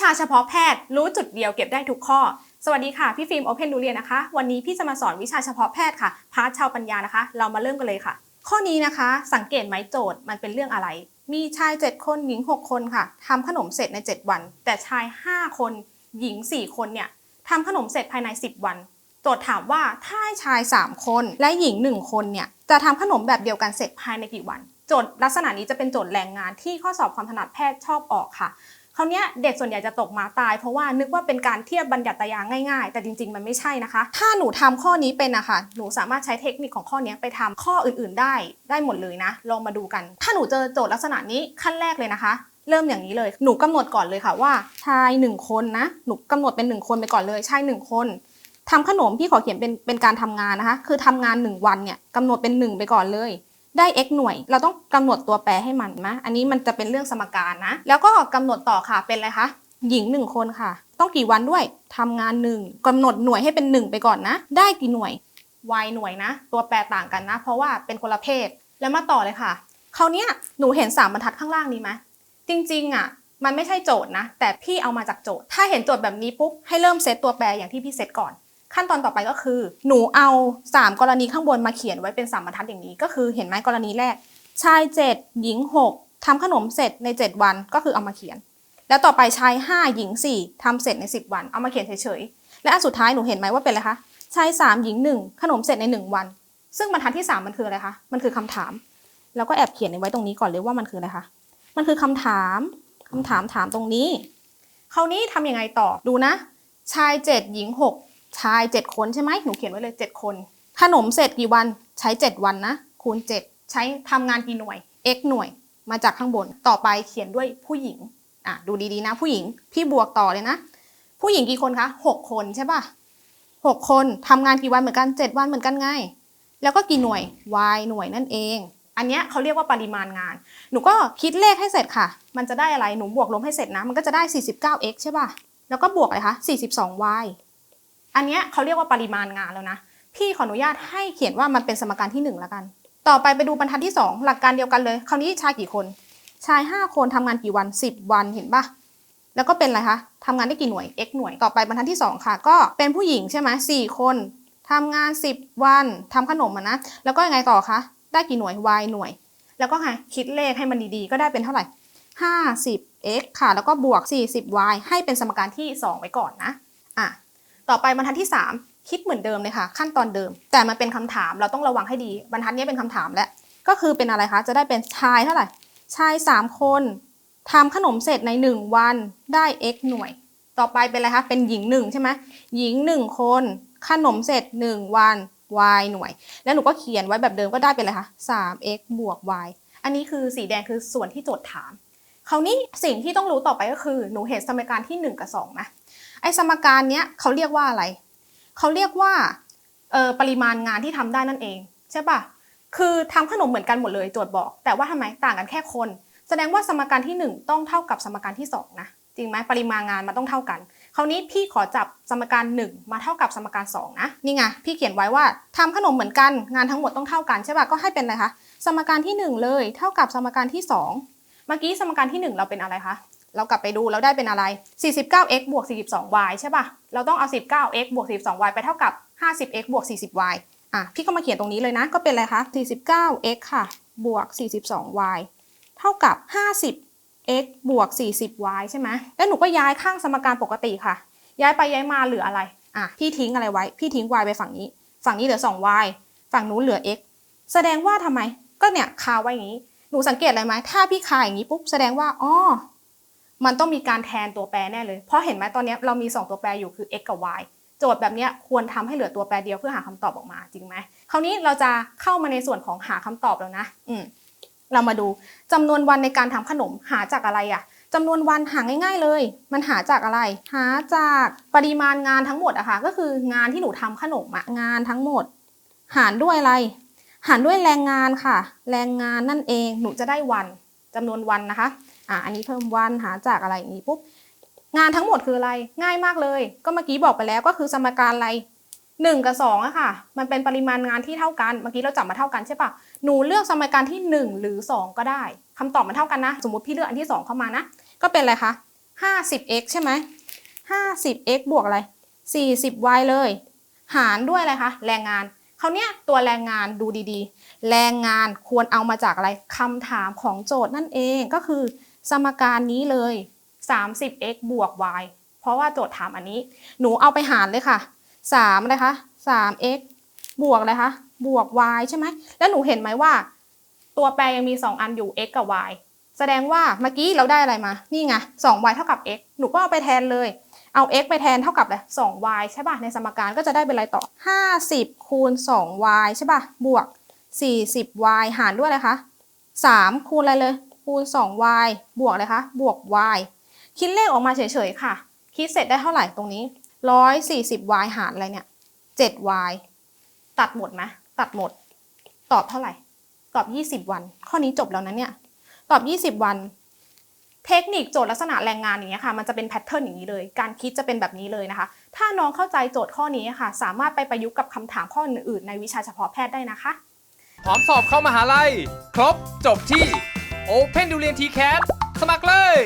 ชาเฉพาะแพทย์ รู้จุดเดียวเก็บได้ทุกข้อ สวัสดีค่ะ พี่ฟิล์มโอเพนดูเรียนนะคะ วันนี้พี่จะมาสอนวิชาเฉพาะแพทย์ค่ะ พาร์ทชาวปัญญานะคะ เรามาเริ่มกันเลยค่ะ ข้อนี้นะคะ สังเกตไหมโจทย์มันเป็นเรื่องอะไร มีชาย 7 คนหญิง 6 คนค่ะทำขนมเสร็จใน 7 วัน แต่ชาย 5 คนหญิง 4 คนเนี่ยทำขนมเสร็จภายใน 10 วันโจทย์ถามว่าถ้าชาย 3 คนและหญิง 1 คนเนี่ยจะทำขนมแบบเดียวกันเสร็จภายในกี่วัน โจทย์ลักษณะนี้จะเป็นโจทย์แรงงานที่ข้อสอบความถนัดแพทย์ชอบออกค่ะ คราวเนี้ยเด็กส่วนใหญ่จะตกมาตาย เพราะว่านึกว่าเป็นการเทียบบัญญัติยางง่ายๆ แต่จริงๆ มันไม่ใช่นะคะ ถ้าหนูทำข้อนี้เป็นนะคะหนูสามารถใช้เทคนิคของข้อนี้ไปทำข้ออื่นๆได้ได้หมดเลยนะ ลองมาดูกัน ถ้าหนูเจอโจทย์ลักษณะนี้ขั้นแรกเลยนะคะ เริ่มอย่างนี้เลย หนูกำหนดก่อนเลยค่ะว่าชายหนึ่งคนนะ หนูกำหนดเป็นหนึ่งคนไปก่อนเลยชายหนึ่งคนทำขนมพี่ขอเขียนเป็นเป็นการทำงานนะคะ คือทำงานหนึ่งวันเนี่ยกำหนดเป็นหนึ่งไปก่อนเลย ได้ x หน่วย เราต้องกำหนดตัวแปรให้มันนะอันนี้มันจะเป็นเรื่องสมการนะ แล้วก็กำหนดต่อค่ะเป็นอะไรคะหญิงหนึ่งคนค่ะ ต้องกี่วันด้วยทำงานหนึ่งกำหนดหน่วยให้เป็นหนึ่งไปก่อนนะ ได้กี่หน่วย y หน่วยนะ ตัวแปรต่างกันนะ เพราะว่าเป็นคนละเพศแล้วมาต่อเลยค่ะคราวเนี้ยหนูเห็นสามบรรทัดข้างล่างนี้ไหมจริงๆอะมันไม่ใช่โจทย์นะ แต่พี่เอามาจากโจทย์ ถ้าเห็นโจทย์แบบนี้ปุ๊บให้เริ่มเซตตัวแปรอย่างที่พี่เซตก่อน ขั้นตอนต่อไปก็คือ หนูเอา 3 กรณีข้างบนมาเขียนไว้เป็นสามบรรทัดอย่างนี้ ก็คือเห็นไหมกรณีแรก ชาย 7 หญิง 6ทำขนมเสร็จใน 7 วันก็คือเอามาเขียน แล้วต่อไปชาย 5 หญิง 4ทำเสร็จใน 10 วัน เอามาเขียนเฉยๆและอันสุดท้ายหนูเห็นไหมว่าเป็นอะไรคะชาย 3 หญิง 1 ขนมเสร็จใน 1 วัน ซึ่งบรรทัดที่ 3 มันคืออะไรคะมันคือคำถาม แล้วก็แอบเขียนไว้ตรงนี้ก่อนเลยว่ามันคืออะไรคะมันคือคำถามคำถามถามตรงนี้คราวนี้ทำยังไงต่อดูนะ ชาย 7 หญิง 6 ชาย7คนใช่ไหมหนูเขียนไว้เลย7คน ขนมเสร็จกี่วันใช้7วันนะ คูณ7ใช้ทำงานกี่หน่วย x หน่วยมาจากข้างบนต่อไปเขียนด้วยผู้หญิงอะดูดีๆนะ ผู้หญิงพี่บวกต่อเลยนะ ผู้หญิงกี่คนคะ6คนใช่ป่ะ6คนทำงานกี่วันเหมือนกัน7วันเหมือนกันไงแล้วก็กี่หน่วย y หน่วยนั่นเอง อันเนี้ยเขาเรียกว่าปริมาณงาน หนูก็คิดเลขให้เสร็จค่ะ มันจะได้อะไร หนูบวกลบให้เสร็จนะ มันก็จะได้ 49x ใช่ป่ะ แล้วก็บวกอะไรคะ 42y อันเนี้ยเขาเรียกว่าปริมาณงานแล้วนะ พี่ขออนุญาตให้เขียนว่ามันเป็นสมการที่ 1 แล้วกัน ต่อไปไปดูบรรทัดที่ 2 หลักการเดียวกันเลย คราวนี้ชายกี่คน ชาย 5 คนทำงานกี่วัน 10 วันเห็นปะแล้วก็เป็นอะไรคะทำงานได้กี่หน่วย x หน่วย ต่อไปบรรทัดที่ 2 ค่ะ ก็เป็นผู้หญิงใช่ไหม4คนทำงาน 10 วันทำขนมอะนะ แล้วก็ยังไงต่อคะ ได้กี่หน่วย y หน่วย แล้วก็ไงคิดเลขให้มันดีๆ ก็ได้เป็นเท่าไหร่ 50x ค่ะ แล้วก็บวก 40y ให้เป็นสมการที่ 2 ไว้ก่อนนะ อะ ต่อไปบรรทัดที่ 3 คิดเหมือนเดิมเลยค่ะ ขั้นตอนเดิม แต่มันเป็นคำถามเราต้องระวังให้ดี บรรทัดนี้เป็นคำถามและก็คือเป็นอะไรคะจะได้เป็นชายเท่าไหร่ชาย 3 คนทำขนมเสร็จใน 1 วันได้ x หน่วย ต่อไปเป็นอะไรคะ เป็นหญิง 1 ใช่ไหมหญิง 1 คน ขนมเสร็จ 1 วัน y หน่วย แล้วหนูก็เขียนไว้แบบเดิมก็ได้เป็นอะไรคะ 3x บวก y อันนี้คือสีแดงคือส่วนที่โจทย์ถาม คราวนี้สิ่งที่ต้องรู้ต่อไปก็คือ หนูเห็นสมการที่ 1 กับ 2 นะ ไอสมการเนี้ยเขาเรียกว่าอะไร เขาเรียกว่าเออปริมาณงานที่ทำได้นั่นเองใช่ปะคือทำขนมเหมือนกันหมดเลยโจทย์บอก แต่ว่าทำไมต่างกันแค่คน แสดงว่าสมการที่ 1 ต้องเท่ากับสมการที่2นะจริงไหมปริมาณงานมันต้องเท่ากัน คราวนี้พี่ขอจับสมการ 1 มาเท่ากับสมการ2นะนี่ไงพี่เขียนไว้ว่าทำขนมเหมือนกันงานทั้งหมดต้องเท่ากันใช่ปะก็ให้เป็นอะไรคะสมการที่ 1 เลย เท่ากับสมการที่ 2 เมื่อกี้สมการที่ 1 เราเป็นอะไรคะ เรากลับไปดูเราได้เป็นอะไร 49x บวก 42y ใช่ป่ะ เราต้องเอา 19x บวก 42y ไปเท่ากับ 50x บวก 40y อะ พี่ก็มาเขียนตรงนี้เลยนะ ก็เป็นอะไรคะ 49x ค่ะ บวก 42y เท่ากับ 50x บวก 40y ใช่ไหมแล้วหนูก็ย้ายข้างสมการปกติค่ะ ย้ายไปย้ายมาเหลืออะไร อะ พี่ทิ้งอะไรไว้ พี่ทิ้ง y ไปฝั่งนี้ ฝั่งนี้เหลือ 2y ฝั่งนู้นเหลือ x แสดงว่าทำไม ก็เนี่ยคาไว้อย่างนี้ หนูสังเกตอะไรไหมถ้าพี่คาอย่างนี้ปุ๊บ แสดงว่า อ๋อ มันต้องมีการแทนตัวแปรแน่เลย เพราะเห็นไหมตอนนี้เรามี 2 ตัวแปรอยู่คือ x กับ y โจทย์แบบนี้ควรทำให้เหลือตัวแปรเดียวเพื่อหาคำตอบออกมาจริงไหมคราวนี้เราจะเข้ามาในส่วนของหาคำตอบแล้วนะ อืมเรามาดูจำนวนวันในการทำขนมหาจากอะไรอะจำนวนวันหาง่ายๆเลย มันหาจากอะไร หาจากปริมาณงานทั้งหมดอะค่ะ ก็คืองานที่หนูทำขนมอะงานทั้งหมด หารด้วยอะไร หารด้วยแรงงานค่ะ แรงงานนั่นเอง หนูจะได้วันจำนวนวันนะคะ อะอันนี้เพิ่มวันหาจากอะไรอย่างนี้ปุ๊บงานทั้งหมดคืออะไรง่ายมากเลย ก็เมื่อกี้บอกไปแล้วก็คือสมการอะไรหนึ่งกับสองอะค่ะ มันเป็นปริมาณงานที่เท่ากันเมื่อกี้เราจับมาเท่ากันใช่ปะหนูเลือกสมการที่หนึ่งหรือสองก็ได้คำตอบมันเท่ากันนะ สมมติพี่เลือกอันที่สองเข้ามานะ ก็เป็นอะไรคะ 50x ใช่ไหม 50x บวกอะไร 40y เลย หารด้วยอะไรคะแรงงานคราเนี้ยตัวแรงงานดูดีๆ แรงงานควรเอามาจากอะไรคำถามของโจทย์นั่นเองก็คือ สมการนี้เลย 30x บวก y เพราะว่าโจทย์ถามอันนี้ หนูเอาไปหารเลยค่ะ3อะไรคะ 3x บวกอะไรคะ บวก y ใช่ไหม แล้วหนูเห็นไหมว่า ตัวแปรยังมี 2 อันอยู่ x กับ y แสดงว่าเมื่อกี้เราได้อะไรมา นี่ไง 2y เท่ากับ x หนูก็เอาไปแทนเลย เอา x ไปแทนเท่ากับอะไร 2y ใช่ป่ะ ในสมการก็จะได้เป็นอะไรต่อ 50 คูณ 2y ใช่ป่ะ บวก 40y หารด้วยอะไรคะ 3 คูณอะไรเลย คูณ 2y บวกอะไรคะบวก y คิดเลขออกมาเฉยๆค่ะ คิดเสร็จได้เท่าไหร่ตรงนี้ 140y หารอะไรเนี่ย 7y ตัดหมดไหมตัดหมด ตอบเท่าไหร่ ตอบ 20 วัน ข้อนี้จบแล้วนะเนี่ย ตอบ 20 วัน เทคนิคโจทย์ลักษณะแรงงานอย่างเงี้ยค่ะ มันจะเป็นแพทเทิร์นอย่างนี้เลย การคิดจะเป็นแบบนี้เลยนะคะ ถ้าน้องเข้าใจโจทย์ข้อนี้ค่ะ สามารถไปประยุกต์กับคำถามข้ออื่นๆในวิชาเฉพาะแพทย์ได้นะคะพร้อมสอบเข้ามหาลัย ครบจบที่ Open d u r i a n t c a s สมัครเลย